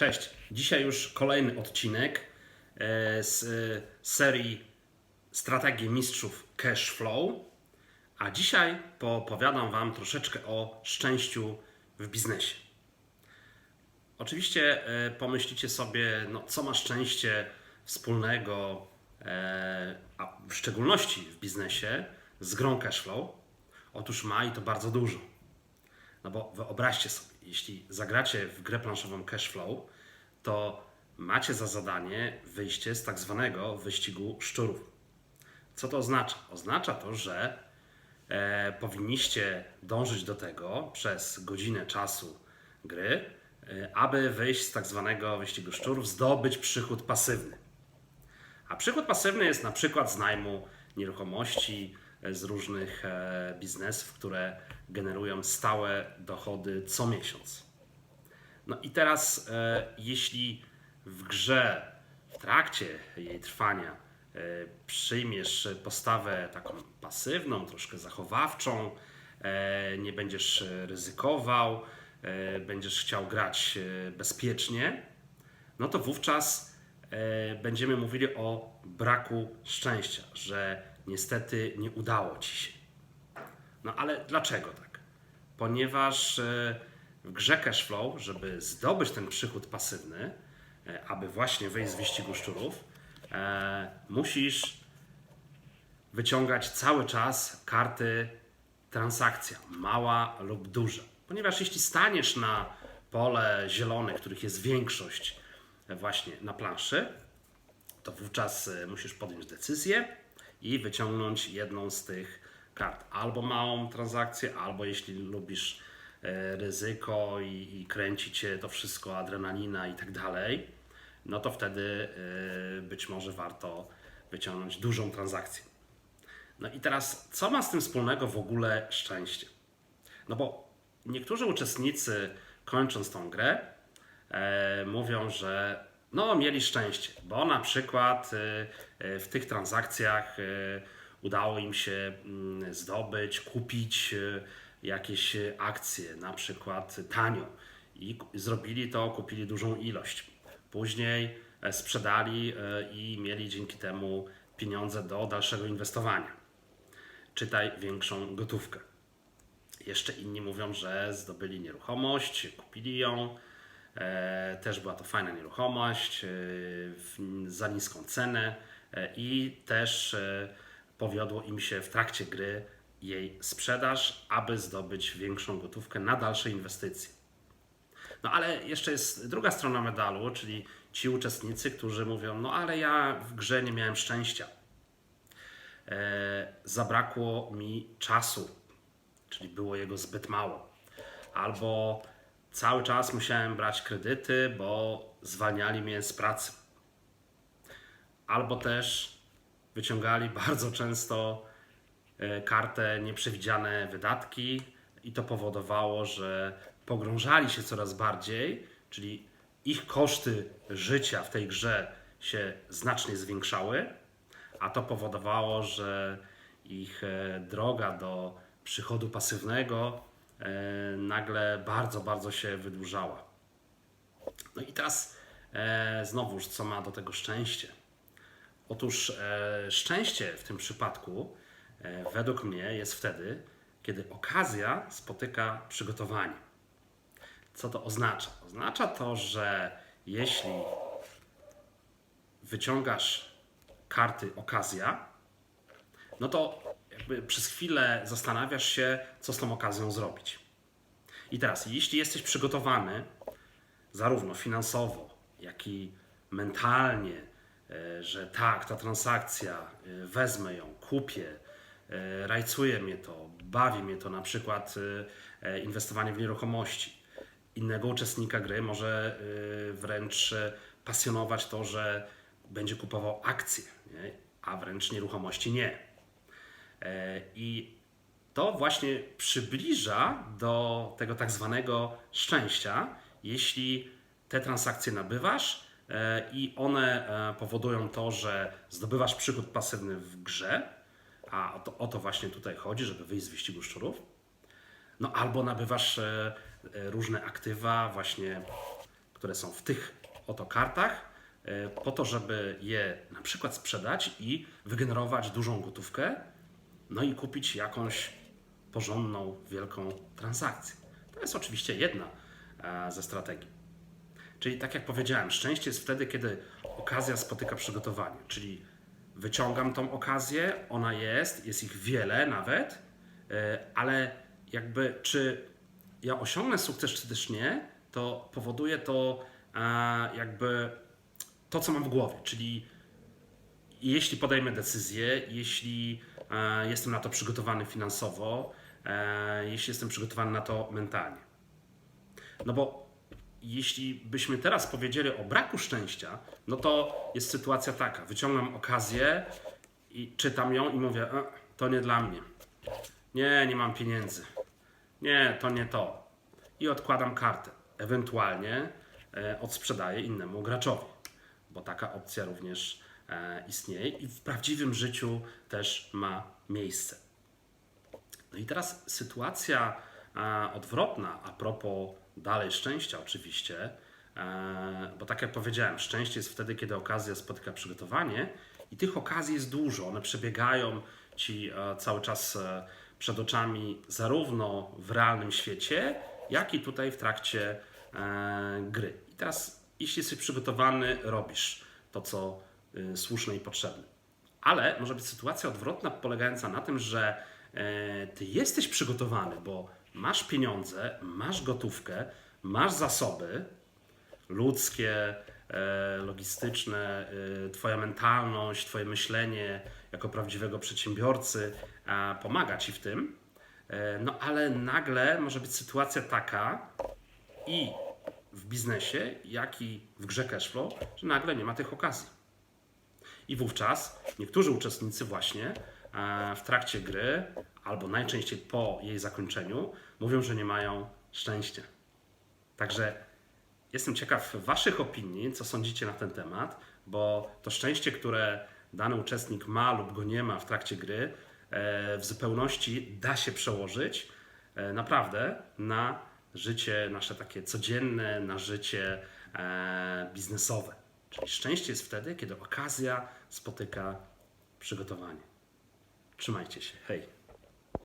Cześć. Dzisiaj już kolejny odcinek e, z e, serii Strategii Mistrzów Cash Flow. A dzisiaj poopowiadam Wam troszeczkę o szczęściu w biznesie. Oczywiście e, pomyślicie sobie, no, co ma szczęście wspólnego, a w szczególności w biznesie, z grą cash flow. Otóż ma i to bardzo dużo. No bo wyobraźcie sobie, jeśli zagracie w grę planszową cash flow, to macie za zadanie wyjście z tak zwanego wyścigu szczurów. Co to oznacza? Oznacza to, że e, powinniście dążyć do tego przez godzinę czasu gry, e, aby wyjść z tak zwanego wyścigu szczurów, zdobyć przychód pasywny. A przychód pasywny jest na przykład z najmu nieruchomości, z różnych e, biznesów, które generują stałe dochody co miesiąc. No i teraz, e, jeśli w grze, w trakcie jej trwania, e, przyjmiesz postawę taką pasywną, troszkę zachowawczą, nie będziesz ryzykował, będziesz chciał grać bezpiecznie, no to wówczas będziemy mówili o braku szczęścia, że niestety nie udało ci się. No ale dlaczego tak? Ponieważ e, w grze cashflow, żeby zdobyć ten przychód pasywny, e, aby właśnie wyjść z wyścigu szczurów, e, musisz wyciągać cały czas karty transakcja, mała lub duża. Ponieważ jeśli staniesz na pole zielone, których jest większość właśnie na planszy, to wówczas musisz podjąć decyzję i wyciągnąć jedną z tych kart. Albo małą transakcję, albo jeśli lubisz e, ryzyko i, i kręci cię to wszystko, adrenalina i tak dalej, no to wtedy e, być może warto wyciągnąć dużą transakcję. No i teraz, co ma z tym wspólnego w ogóle szczęście? No bo niektórzy uczestnicy, kończąc tą grę, e, mówią, że no, mieli szczęście, bo na przykład e, e, w tych transakcjach e, udało im się mm, zdobyć, kupić jakieś akcje, na przykład tanio i zrobili to, kupili dużą ilość. Później e, sprzedali e, i mieli dzięki temu pieniądze do dalszego inwestowania. Czytaj większą gotówkę. Jeszcze inni mówią, że zdobyli nieruchomość, kupili ją. E, też była to fajna nieruchomość e, za niską cenę e, i też powiodło im się w trakcie gry jej sprzedaż, aby zdobyć większą gotówkę na dalsze inwestycje. No ale jeszcze jest druga strona medalu, czyli ci uczestnicy, którzy mówią: No ale ja w grze nie miałem szczęścia. Zabrakło mi czasu, czyli było jego zbyt mało. Albo cały czas musiałem brać kredyty, bo zwalniali mnie z pracy. Albo też wyciągali bardzo często e, kartę nieprzewidziane wydatki i to powodowało, że pogrążali się coraz bardziej, czyli ich koszty życia w tej grze się znacznie zwiększały, a to powodowało, że ich e, droga do przychodu pasywnego nagle bardzo, bardzo się wydłużała. No i teraz e, znowuż, co ma do tego szczęście? Otóż e, szczęście w tym przypadku, e, według mnie, jest wtedy, kiedy okazja spotyka przygotowanie. Co to oznacza? Oznacza to, że jeśli wyciągasz karty okazja, no to przez chwilę zastanawiasz się, co z tą okazją zrobić. I teraz, jeśli jesteś przygotowany, zarówno finansowo, jak i mentalnie, e, że tak, ta transakcja, e, wezmę ją, kupię, e, rajcuje mnie to, bawi mnie to, na przykład inwestowanie w nieruchomości. Innego uczestnika gry może wręcz pasjonować to, że będzie kupował akcje, nie? a wręcz nieruchomości nie. E, I to właśnie przybliża do tego tak zwanego szczęścia, jeśli te transakcje nabywasz e, i one e, powodują to, że zdobywasz przychód pasywny w grze, a o to, o to właśnie tutaj chodzi, żeby wyjść z wyścigu szczurów. No albo nabywasz różne aktywa, właśnie które są w tych oto kartach, po to, żeby je na przykład sprzedać i wygenerować dużą gotówkę, no i kupić jakąś porządną, wielką transakcję. To jest oczywiście jedna e, ze strategii. Czyli tak jak powiedziałem, szczęście jest wtedy, kiedy okazja spotyka przygotowanie. Czyli wyciągam tą okazję, ona jest, jest ich wiele nawet, e, ale jakby czy ja osiągnę sukces, czy też nie, to powoduje to e, jakby to, co mam w głowie. Czyli jeśli podejmę decyzję, jeśli e, jestem na to przygotowany finansowo, e, jeśli jestem przygotowany na to mentalnie. No bo jeśli byśmy teraz powiedzieli o braku szczęścia, no to jest sytuacja taka: wyciągam okazję i czytam ją i mówię, to nie dla mnie. Nie, nie mam pieniędzy. Nie, to nie to. I odkładam kartę. Ewentualnie e, odsprzedaję innemu graczowi, bo taka opcja również istnieje i w prawdziwym życiu też ma miejsce. No i teraz sytuacja e, odwrotna, a propos dalej szczęścia, oczywiście, e, bo tak jak powiedziałem, szczęście jest wtedy, kiedy okazja spotyka przygotowanie, i tych okazji jest dużo. One przebiegają ci e, cały czas e, przed oczami, zarówno w realnym świecie, jak i tutaj w trakcie e, gry. I teraz, jeśli jesteś przygotowany, robisz to, co y, słuszne i potrzebne. Ale może być sytuacja odwrotna, polegająca na tym, że e, ty jesteś przygotowany, bo masz pieniądze, masz gotówkę, masz zasoby ludzkie, e, logistyczne, e, twoja mentalność, twoje myślenie jako prawdziwego przedsiębiorcy pomaga ci w tym. No ale nagle może być sytuacja taka i w biznesie, jak i w grze cashflow, że nagle nie ma tych okazji. I wówczas niektórzy uczestnicy właśnie e, w trakcie gry, albo najczęściej po jej zakończeniu, mówią, że nie mają szczęścia. Także jestem ciekaw Waszych opinii, co sądzicie na ten temat, bo to szczęście, które dany uczestnik ma lub go nie ma w trakcie gry, e, w zupełności da się przełożyć e, naprawdę na życie nasze takie codzienne, na życie biznesowe. Czyli szczęście jest wtedy, kiedy okazja spotyka przygotowanie. Trzymajcie się. Hej.